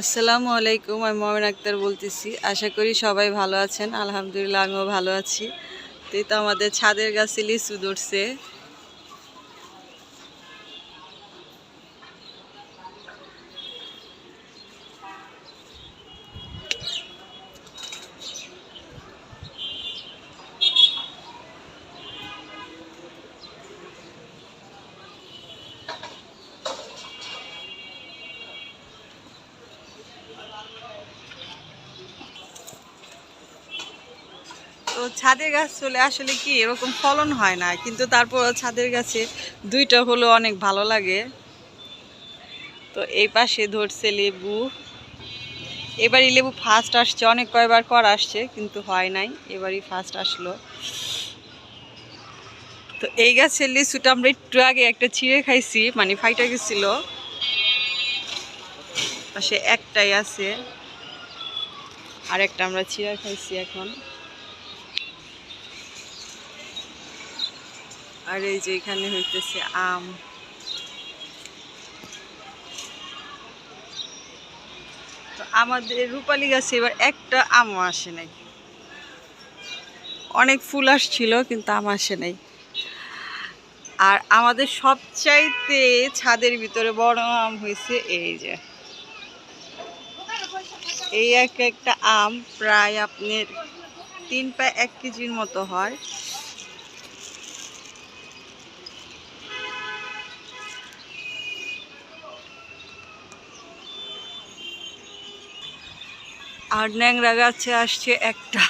আসসালামু আলাইকুম, আমি মমিন আক্তার বলতেছি। আশা করি সবাই ভালো আছেন। আলহামদুলিল্লাহ, আমিও ভালো আছি। তো আমাদের ছাদের গাছে লিচু ধরছে। তো ছাদের গাছ চলে আসলে কি এরকম ফলন হয় না, কিন্তু তারপর ছাদের গাছে দুইটা হলো অনেক ভালো লাগে। তো এই পাশে ধরছে লেবু। এবারই লেবু ফার্স্ট আসছে, অনেক কয়বার কর আসছে, কিন্তু হয় নাই, এবারই ফার্স্ট আসলো। তো এই গাছের লিচুটা আমরা একটু আগে একটা ছিঁড়ে খাইছি মানে ফাইটা গেছিল। পাশে একটাই আছে আর একটা আমরা ছিঁড়ে খাইছি এখন। আর এই যে এখানে হইতেছে আম। তো আমাদের রূপালী গাছে এবার একটা আমও আসে নাই। অনেক ফুল আসছিল, কিন্তু আম আসে নাই। আর আমাদের সবচাইতে ছাদের ভিতরে বড় আম হয়েছে এই যে। এই এক একটা আম প্রায় আপনার তিন পা এক কেজির মতো হয়। আর ন্যাংরা গাছে আসছে একটা।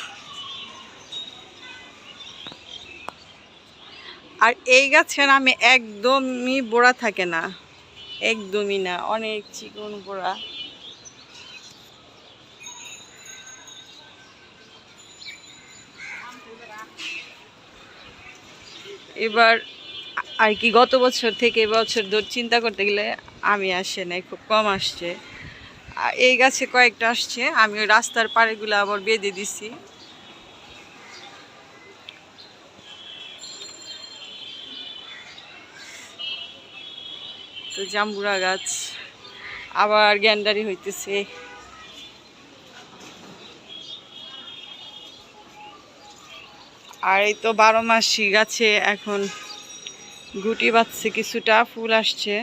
আর এই গাছের আমি একদমই বোড়া থাকে না। একদমই না, অনেক চিকন বোড়া। এবার আর কি গত বছর থেকে এবছর ধর চিন্তা করতে গেলে আমি আসে নাই, খুব কম আসছে। এই গাছে কয়েকটা আসছে। আমি ওই রাস্তার পাড়েগুলো আবার বেঁধে দিছি। তো জাম্বুরা গাছ আবার গ্যান্ডারি হইতেছে। আর এই তো বারো মাসি গাছে এখন গুটি বাচ্ছে কিছুটা ফুল আসছে।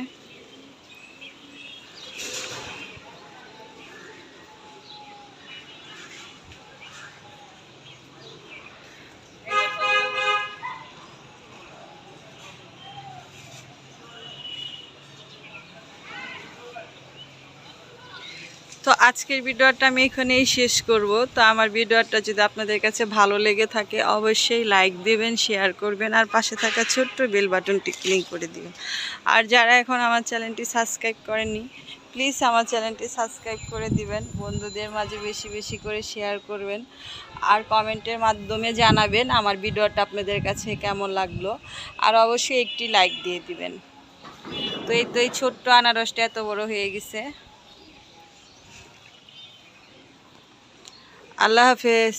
তো আজকের ভিডিওটা আমি এখানেই শেষ করব। তো আমার ভিডিওটা যদি আপনাদের কাছে ভালো লেগে থাকে, অবশ্যই লাইক দিবেন, শেয়ার করবেন, আর পাশে থাকা ছোট্ট বেল বাটনটি ক্লিক করে দিবেন। আর যারা এখন আমার চ্যানেলটি সাবস্ক্রাইব করেননি, প্লিজ আমার চ্যানেলটি সাবস্ক্রাইব করে দিবেন। বন্ধুদের মাঝে বেশি বেশি করে শেয়ার করবেন আর কমেন্টের মাধ্যমে জানাবেন আমার ভিডিওটা আপনাদের কাছে কেমন লাগল। আর অবশ্যই একটি লাইক দিয়ে দিবেন। তো এই তো এই ছোট্ট আনারসটা এত বড় হয়ে গেছে। আল্লাহ হাফেজ।